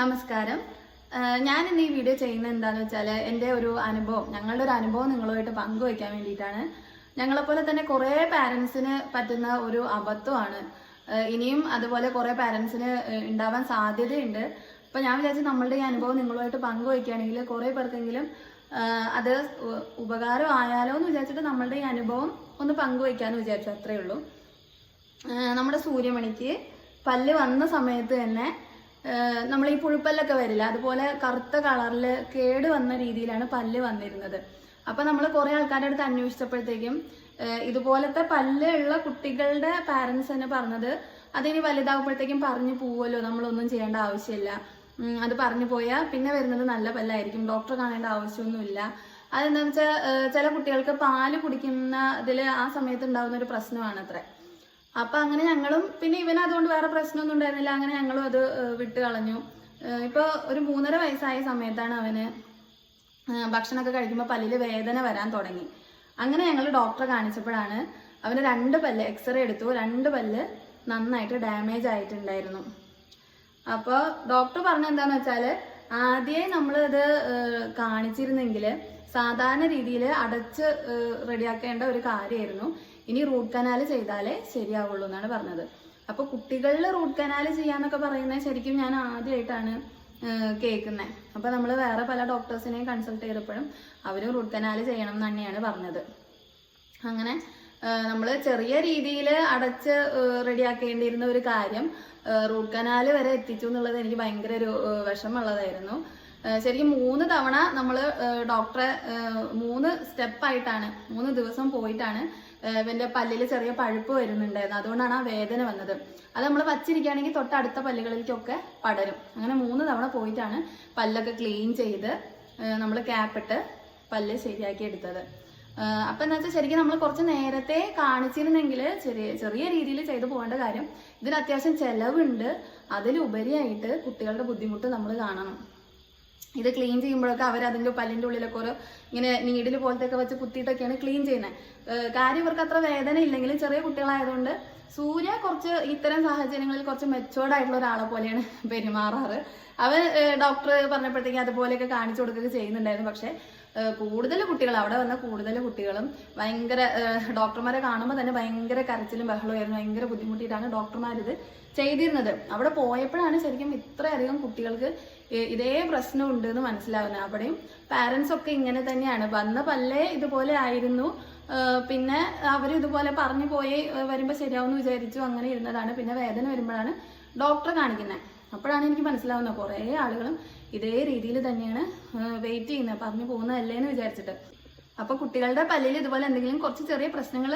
നമസ്കാരം. ഞാൻ ഇന്ന് ഈ വീഡിയോ ചെയ്യുന്നത് എന്താണെന്ന് വെച്ചാൽ എന്റെ ഒരു അനുഭവം ഞങ്ങളുടെ ഒരു അനുഭവം നിങ്ങളുമായിട്ട് പങ്കുവയ്ക്കാൻ വേണ്ടിയിട്ടാണ്. ഞങ്ങളെപ്പോലെ തന്നെ കുറേ പാരൻസിന് പറ്റുന്ന ഒരു അബദ്ധമാണ്. ഇനിയും അതുപോലെ കുറേ പാരൻസിന് ഉണ്ടാവാൻ സാധ്യതയുണ്ട്. അപ്പം ഞാൻ വിചാരിച്ചു നമ്മളുടെ ഈ അനുഭവം നിങ്ങളുമായിട്ട് പങ്കുവയ്ക്കുകയാണെങ്കിൽ കുറേ പേർക്കെങ്കിലും അത് ഉപകാരം ആയാലോ എന്ന് വിചാരിച്ചിട്ട് നമ്മളുടെ ഈ അനുഭവം ഒന്ന് പങ്കുവയ്ക്കാമെന്ന് വിചാരിച്ചു അത്രയേ ഉള്ളൂ. നമ്മുടെ സൂര്യമണിക്ക് പല്ല് വന്ന സമയത്ത് തന്നെ നമ്മൾ ഈ പുഴുപ്പല്ലൊക്കെ വരില്ല? അതുപോലെ കറുത്ത കളറിൽ കേട് വന്ന രീതിയിലാണ് പല്ല് വന്നിരുന്നത്. അപ്പം നമ്മൾ കുറേ ആൾക്കാരുടെ അടുത്ത് അന്വേഷിച്ചപ്പോഴത്തേക്കും ഇതുപോലത്തെ പല്ല് ഉള്ള കുട്ടികളുടെ പാരൻസ് തന്നെ പറഞ്ഞത് അതിനി വലുതാകുമ്പോഴത്തേക്കും പറഞ്ഞു പോവുമല്ലോ നമ്മളൊന്നും ചെയ്യേണ്ട ആവശ്യമില്ല. അത് പറഞ്ഞു പോയാൽ പിന്നെ വരുന്നത് നല്ല പല്ലായിരിക്കും ഡോക്ടറെ കാണേണ്ട ആവശ്യമൊന്നുമില്ല. അതെന്താണെന്ന് വെച്ചാൽ ചില കുട്ടികൾക്ക് പാൽ കുടിക്കുന്ന ഇതിൽ ആ സമയത്ത് ഉണ്ടാകുന്ന ഒരു പ്രശ്നമാണ് അത്രേ അപ്പൊ അങ്ങനെ ഞങ്ങളും പിന്നെ ഇവൻ അതുകൊണ്ട് വേറെ പ്രശ്നമൊന്നും ഉണ്ടായിരുന്നില്ല. അങ്ങനെ ഞങ്ങളും അത് വിട്ട് കളഞ്ഞു. ഇപ്പൊ ഒരു മൂന്നര വയസ്സായ സമയത്താണ് അവന് ഭക്ഷണമൊക്കെ കഴിക്കുമ്പോൾ പല്ലിൽ വേദന വരാൻ തുടങ്ങി. അങ്ങനെ ഞങ്ങൾ ഡോക്ടറെ കാണിച്ചപ്പോഴാണ് അവന് രണ്ട് പല്ല് എക്സ്റേ എടുത്തു. രണ്ട് പല്ല് നന്നായിട്ട് ഡാമേജ് ആയിട്ടുണ്ടായിരുന്നു. അപ്പോൾ ഡോക്ടർ പറഞ്ഞ എന്താണെന്ന് വെച്ചാൽ ആദ്യമേ നമ്മളത് കാണിച്ചിരുന്നെങ്കിൽ സാധാരണ രീതിയിൽ അടച്ച് റെഡിയാക്കേണ്ട ഒരു കാര്യമായിരുന്നു ഇനി റൂട്ട് കനാൽ ചെയ്താലേ ശരിയാവുള്ളൂ എന്നാണ് പറഞ്ഞത്. അപ്പോൾ കുട്ടികളിൽ റൂട്ട് കനാൽ ചെയ്യാന്നൊക്കെ പറയുന്നത് ശരിക്കും ഞാൻ ആദ്യമായിട്ടാണ് കേൾക്കുന്നത് അപ്പോൾ നമ്മൾ വേറെ പല ഡോക്ടേഴ്സിനെയും കൺസൾട്ട് ചെയ്തപ്പോഴും അവരും റൂട്ട് കനാൽ ചെയ്യണം എന്ന് തന്നെയാണ് പറഞ്ഞത്. അങ്ങനെ നമ്മൾ ചെറിയ രീതിയിൽ അടച്ച് റെഡിയാക്കേണ്ടിയിരുന്ന ഒരു കാര്യം റൂട്ട് കനാൽ വരെ എത്തിച്ചു എന്നുള്ളത് എനിക്ക് ഭയങ്കര ഒരു വിഷമമുള്ളതായിരുന്നു. ശരിക്കും മൂന്ന് തവണ നമ്മൾ ഡോക്ടറെ മൂന്ന് സ്റ്റെപ്പായിട്ടാണ് മൂന്ന് ദിവസം പോയിട്ടാണ് എന്റെ പല്ലിൽ ചെറിയ പഴുപ്പ് വരുന്നുണ്ടായിരുന്നു അതുകൊണ്ടാണ് ആ വേദന വന്നത്. അത് നമ്മൾ വച്ചിരിക്കുകയാണെങ്കിൽ തൊട്ടടുത്ത പല്ലുകളിലേക്കൊക്കെ പടരും. അങ്ങനെ മൂന്ന് തവണ പോയിട്ടാണ് പല്ലൊക്കെ ക്ലീൻ ചെയ്ത് നമ്മൾ ക്യാപ്പിട്ട് പല്ല് ശരിയാക്കി എടുത്തത്. അപ്പൊ എന്താ വെച്ചാൽ ശരിക്കും നമ്മൾ കുറച്ച് നേരത്തെ കാണിച്ചിരുന്നെങ്കിൽ ചെറിയ ചെറിയ രീതിയിൽ ചെയ്തു പോകേണ്ട കാര്യം ഇതിന് അത്യാവശ്യം ചെലവുണ്ട്. അതിലുപരിയായിട്ട് കുട്ടികളുടെ ബുദ്ധിമുട്ട് നമ്മൾ കാണണം. ഇത് ക്ലീൻ ചെയ്യുമ്പോഴൊക്കെ അവർ അതിന്റെ പല്ലിന്റെ ഉള്ളിലൊക്കെ ഓരോ ഇങ്ങനെ നീഡിൽ പോലത്തെ ഒക്കെ വെച്ച് കുത്തിയിട്ടൊക്കെയാണ് ക്ലീൻ ചെയ്യുന്നത് കാര്യം ഇവർക്ക് അത്ര വേദന ഇല്ലെങ്കിലും ചെറിയ കുട്ടികളായതുകൊണ്ട് സൂര്യ കുറച്ച് ഇത്തരം സാഹചര്യങ്ങളിൽ കുറച്ച് മെച്ചോർഡ് ആയിട്ടുള്ള ഒരാളെ പോലെയാണ് പെരുമാറാറ്. അവൻ ഡോക്ടർ പറഞ്ഞപ്പോഴത്തേക്കും അതുപോലെയൊക്കെ കാണിച്ചു കൊടുക്കുകയൊക്കെ ചെയ്യുന്നുണ്ടായിരുന്നു. പക്ഷെ കൂടുതൽ കുട്ടികൾ അവിടെ വന്ന കൂടുതൽ കുട്ടികളും ഭയങ്കര ഡോക്ടർമാരെ കാണുമ്പോൾ തന്നെ ഭയങ്കര കരച്ചിലും ബഹളമായിരുന്നു ഭയങ്കര ബുദ്ധിമുട്ടിയിട്ടാണ് ഡോക്ടർമാർ ഇത് ചെയ്തിരുന്നത്. അവിടെ പോയപ്പോഴാണ് ശരിക്കും ഇത്രയധികം കുട്ടികൾക്ക് ഇതേ പ്രശ്നം ഉണ്ട് എന്ന് മനസ്സിലാവുന്നത്. അവിടെയും പാരൻസ് ഒക്കെ ഇങ്ങനെ തന്നെയാണ്. വന്ന പല്ലേ ഇതുപോലെ ആയിരുന്നു. പിന്നെ അവർ ഇതുപോലെ പറഞ്ഞു പോയി വരുമ്പോൾ ശരിയാവുമെന്ന് വിചാരിച്ചു അങ്ങനെ ഇരുന്നതാണ്. പിന്നെ വേദന വരുമ്പോഴാണ് ഡോക്ടറെ കാണിക്കുന്നത് അപ്പോഴാണ് എനിക്ക് മനസ്സിലാവുന്നത് കുറേ ആളുകളും ഇതേ രീതിയിൽ തന്നെയാണ് വെയിറ്റ് ചെയ്യുന്നത് പറഞ്ഞു പോകുന്നതല്ലേ എന്ന് വിചാരിച്ചിട്ട്. അപ്പോൾ കുട്ടികളുടെ പല്ലിൽ ഇതുപോലെ എന്തെങ്കിലും കുറച്ച് ചെറിയ പ്രശ്നങ്ങൾ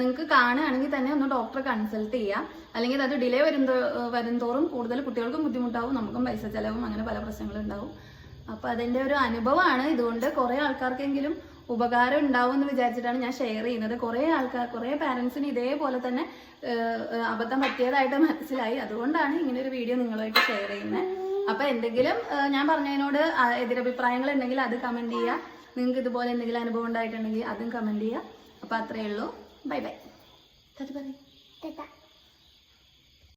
നിങ്ങൾക്ക് കാണുകയാണെങ്കിൽ തന്നെ ഒന്ന് ഡോക്ടറെ കൺസൾട്ട് ചെയ്യാം. അല്ലെങ്കിൽ അത് ഡിലേ വരുന്തോ വരുംതോറും കൂടുതൽ കുട്ടികൾക്കും ബുദ്ധിമുട്ടാവും നമുക്കും പൈസ ചെലവും അങ്ങനെ പല പ്രശ്നങ്ങളും ഉണ്ടാവും അപ്പോൾ അതിന്റെ ഒരു അനുഭവമാണ് ഇതുകൊണ്ട് കുറേ ആൾക്കാർക്കെങ്കിലും ഉപകാരം ഉണ്ടാവും എന്ന് വിചാരിച്ചിട്ടാണ് ഞാൻ ഷെയർ ചെയ്യുന്നത്. കുറെ ആൾക്കാർ കുറെ പാരന്റ്സിന് ഇതേപോലെ തന്നെ അബദ്ധം പറ്റിയതായിട്ട് മനസ്സിലായി. അതുകൊണ്ടാണ് ഇങ്ങനെ ഒരു വീഡിയോ നിങ്ങളുമായിട്ട് ഷെയർ ചെയ്യുന്നത് അപ്പൊ എന്തെങ്കിലും ഞാൻ പറഞ്ഞതിനോട് എതിരഭിപ്രായങ്ങൾ ഉണ്ടെങ്കിൽ അത് കമന്റ് ചെയ്യുക നിങ്ങൾക്ക് ഇതുപോലെ എന്തെങ്കിലും അനുഭവം ഉണ്ടായിട്ടുണ്ടെങ്കിൽ അതും കമന്റ് ചെയ്യുക അപ്പൊ അത്രയേ ഉള്ളൂ. ബൈ ബൈ പറയും